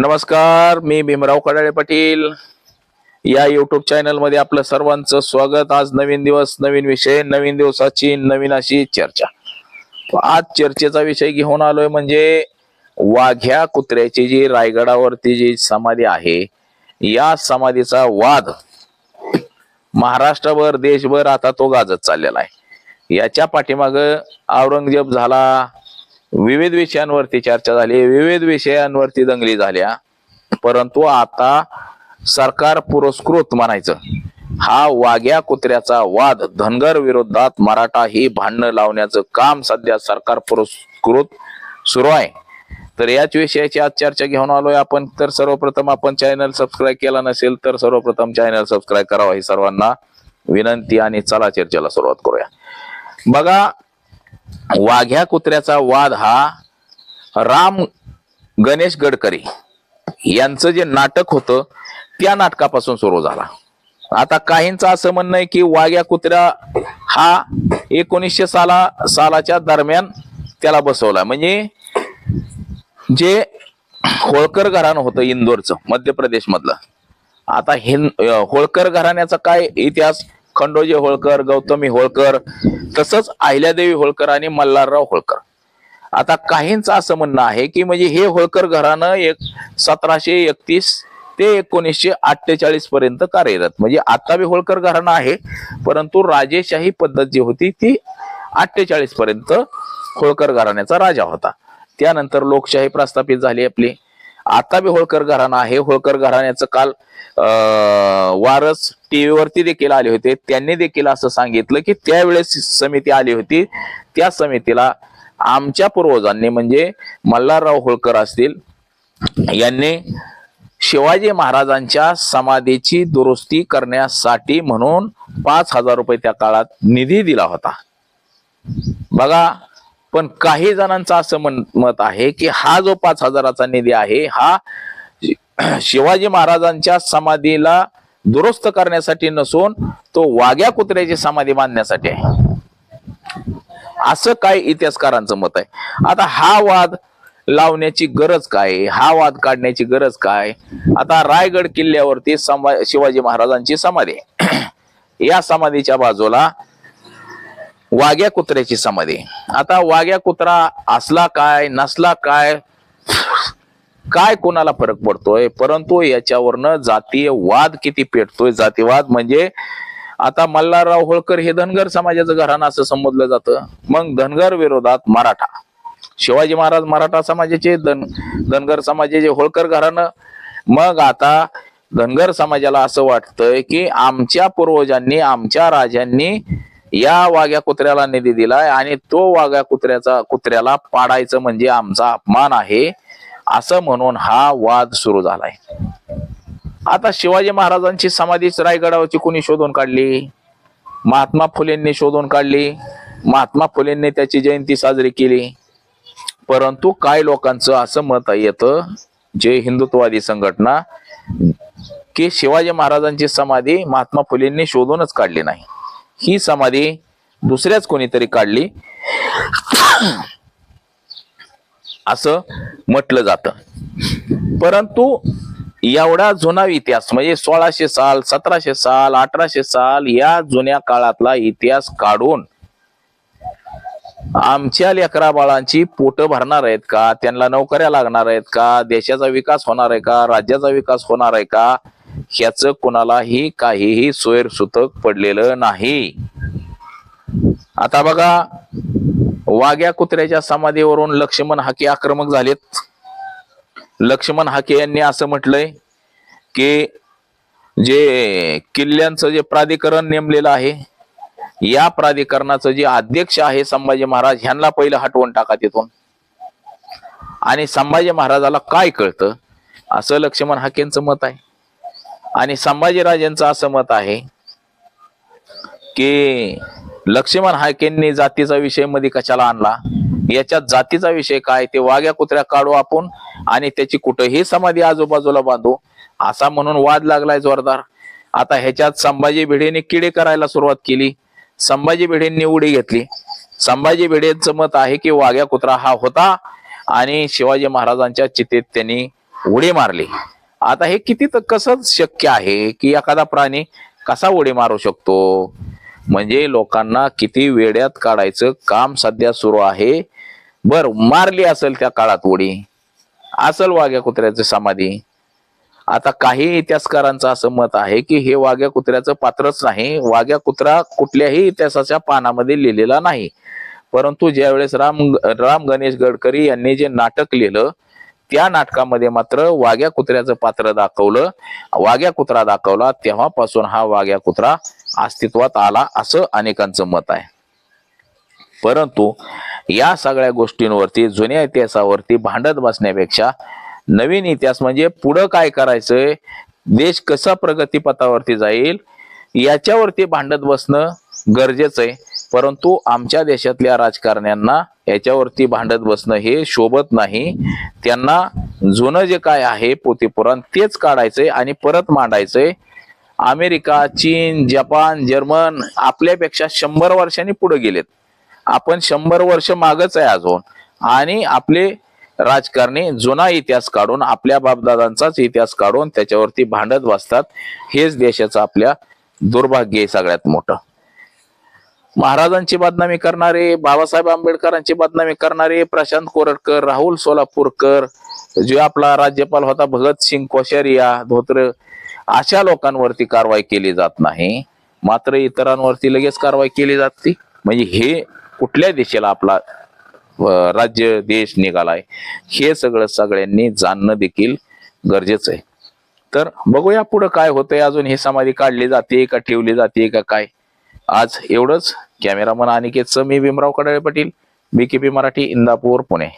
नमस्कार मी भीमराव कडाळे पाटील. या युट्यूब चॅनलमध्ये आपलं सर्वांचं स्वागत. आज नवीन दिवस नवीन विषय नवीन दिवसाची नवीन अशी चर्चा. आज चर्चेचा विषय घेऊन आलोय म्हणजे वाघ्या कुत्र्याची जी रायगडावरती जी समाधी आहे या समाधीचा वाद. महाराष्ट्रभर देशभर आता तो गाजत चाललेला आहे. याच्या पाठीमाग औरंगजेब झाला विविध विषयांवरती चर्चा झाली. विविध विषयांवरती दंगली झाल्या. परंतु आता सरकार पुरस्कृत म्हणायचं. हा वाघ्या कुत्र्याचा वाद धनगर विरोधात मराठा ही भांडणं लावण्याचं काम सध्या सरकार पुरस्कृत सुरू आहे. तर याच विषयाची आज चर्चा घेऊन आलोय आपण. तर सर्वप्रथम आपण चॅनल सबस्क्राईब केला नसेल तर सर्वप्रथम चॅनल सबस्क्राईब करावा. ही सर्वांना विनंती आणि चला चर्चेला सुरुवात करूया. बघा वाघ्या कुत्र्याचा वाद हा राम गणेश गडकरी यांचं जे नाटक होतं त्या नाटकापासून सुरू झाला. आता काहींचं असं म्हणणं आहे की वाघ्या कुत्र्या हा एकोणीसशे साला सालाच्या दरम्यान त्याला बसवला. म्हणजे जे होळकर घराणं होतं इंदोरचं मध्य प्रदेश मधलं आता हिंद होळकर घराण्याचा काय इतिहास खंडोजी होळकर गौतमी होळकर तसंच अहिल्यादेवी होळकर आणि मल्हारराव होळकर. आता काहींचं असं म्हणणं आहे की म्हणजे हे होळकर घराणं एक सतराशे एकतीस ते एकोणीसशे अठ्ठेचाळीस पर्यंत कार्यरत. म्हणजे आता बी होळकर घराणं आहे परंतु राजेशाही पद्धत जी होती ती अठ्ठेचाळीस पर्यंत होळकर घराण्याचा राजा होता. त्यानंतर लोकशाही प्रस्थापित झाली आपली. आता बी होळकर घराणा आहे. होळकर घराण्याचं काल वारस टीव्हीवरती देखील आले होते. त्यांनी देखील असं सांगितलं की त्यावेळेस समिती आली होती. त्या समितीला आमच्या पूर्वजांनी म्हणजे मल्हारराव होळकर असतील यांनी शिवाजी महाराजांच्या समाधीची दुरुस्ती करण्यासाठी म्हणून पाच हजार रुपये त्या काळात निधी दिला होता. बघा पण काही जणांचं असं मत आहे की हा जो पाच हजाराचा निधी आहे हा शिवाजी महाराजांच्या समाधीला दुरुस्त करण्यासाठी नसून तो वाघ्या कुत्र्याची समाधी बांधण्यासाठी आहे. असं काय इतिहासकारांचं मत आहे. आता हा वाद लावण्याची गरज काय? हा वाद काढण्याची गरज काय? आता रायगड किल्ल्यावरती समा शिवाजी महाराजांची समाधी या समाधीच्या बाजूला वाघ्या कुत्र्याची समाधी. आता वाघ्या कुत्रा असला काय नसला काय काय कोणाला फरक पडतोय? परंतु याच्यावरनं जातीय वाद किती पेटतोय? जातीवाद म्हणजे आता मल्हारराव होळकर हे धनगर समाजाचं घराणं असं संबोधलं जातं. मग धनगर विरोधात मराठा. शिवाजी महाराज मराठा समाजाचे धन धनगर समाजाचे होळकर घराणं. मग आता धनगर समाजाला असं वाटतंय की आमच्या पूर्वजांनी आमच्या राजांनी या वाघ्या कुत्र्याला निधी दिलाय आणि तो वाघ्या कुत्र्याचा कुत्र्याला पाडायचं म्हणजे आमचा अपमान आहे असं म्हणून हा वाद सुरू झालाय. आता शिवाजी महाराजांची समाधीच रायगडावरची कोणी शोधून काढली? महात्मा फुलेंनी शोधून काढली. महात्मा फुलेंनी त्याची जयंती साजरी केली. परंतु काय लोकांचं असं मत येतं जे हिंदुत्ववादी संघटना की शिवाजी महाराजांची समाधी महात्मा फुलेंनी शोधूनच काढली नाही. ही समाधी दुसऱ्याच कोणीतरी काढली. असं म्हटलं जात. परंतु एवढा जुना इतिहास म्हणजे सोळाशे साल सतराशे साल अठराशे साल या जुन्या काळातला इतिहास काढून आमच्या लेकरा बाळांची पोट भरणार आहेत का? त्यांना नोकऱ्या लागणार आहेत का? देशाचा विकास होणार आहे का? राज्याचा विकास होणार आहे का? ह्याच कुणालाही काहीही सोयरसुतक पडलेलं नाही. आता बघा वाघ्या कुत्र्याच्या समाधीवरून लक्ष्मण हाके आक्रमक झालेत. लक्ष्मण हाके यांनी असं म्हटलंय की जे किल्ल्यांचं जे प्राधिकरण नेमलेलं आहे या प्राधिकरणाचं जे अध्यक्ष आहे संभाजी महाराज ह्यांना पहिलं हटवून टाका तिथून. आणि संभाजी महाराजाला काय कळतं? असं लक्ष्मण हाकेंचं मत आहे. आणि संभाजीराजांचं असं मत आहे की लक्ष्मण हाकेंनी जातीचा विषयमध्ये कशाला आणला? याच्यात जातीचा विषय काय? ते वाघ्या कुत्र्या काढू आपण आणि त्याची कुठेही समाधी आजूबाजूला बांधू. असा म्हणून वाद लागलाय जोरदार. आता ह्याच्यात संभाजी भिडेने किडे करायला सुरुवात केली. संभाजी भिडेंनी उडी घेतली. संभाजी भिडेंचं मत आहे की वाघ्या कुत्रा हा होता आणि शिवाजी महाराजांच्या चितेत त्यांनी उडी मारली. आता हे किती तर कसं शक्य आहे की एखादा प्राणी कसा उडी मारू शकतो? म्हणजे लोकांना किती वेड्यात काढायचं काम सध्या सुरू आहे. बर मारली असेल त्या काळात उडी. असल वाघ्या कुत्र्याची समाधी. आता काही इतिहासकारांचं असं मत आहे की हे वाघ्या कुत्र्याचं पात्रच नाही. वाघ्या कुत्रा कुठल्याही इतिहासाच्या पानामध्ये लिहिलेला नाही. परंतु ज्यावेळेस राम राम गणेश गडकरी यांनी जे नाटक लिहिलं त्या नाटकामध्ये मात्र वाघ्या कुत्र्याचं पात्र दाखवलं. वाघ्या कुत्रा दाखवला तेव्हापासून हा वाघ्या कुत्रा अस्तित्वात आला असं अनेकांचं मत आहे. परंतु या सगळ्या गोष्टींवरती जुन्या इतिहासावरती भांडत बसण्यापेक्षा नवीन इतिहास म्हणजे पुढं काय करायचंय देश कसा प्रगतीपथावरती जाईल याच्यावरती भांडत बसणं गरजेचं आहे. परंतु आमच्या देशातल्या राजकारण्यांना याच्यावरती भांडत बसणं हे शोभत नाही. त्यांना जुनं जे काय आहे पोतेपुराण तेच काढायचंय आणि परत मांडायचंय. अमेरिका चीन जपान जर्मन आपल्यापेक्षा शंभर वर्षांनी पुढे गेलेत. आपण शंभर वर्ष मागच आहे अजून. आणि आपले राजकारणी जुना इतिहास काढून आपल्या बापदादांचाच इतिहास काढून त्याच्यावरती भांडत बसतात. हेच देशाचं आपल्या दुर्भाग्य आहे सगळ्यात मोठं. महाराजांची बदनामी करणारे बाबासाहेब आंबेडकरांची बदनामी करणारे प्रशांत कोरटकर राहुल सोलापूरकर जे आपला राज्यपाल होता भगतसिंग कोश्यारिया धोत्र अशा लोकांवरती कारवाई केली जात नाही. मात्र इतरांवरती लगेच कारवाई केली जाते. म्हणजे हे कुठल्या देशाला आपला राज्य देश निघालाय हे सगळं सगळ्यांनी जाणणं देखील गरजेचं आहे. तर बघूया पुढं काय होतंय अजून ही समाधी काढली जाते का ठेवली जाते का काय? आज एवढंच. कॅमेरामन अनिकेतचं मी भीमराव कडाळे पाटील बीकेपी मराठी इंदापूर पुणे.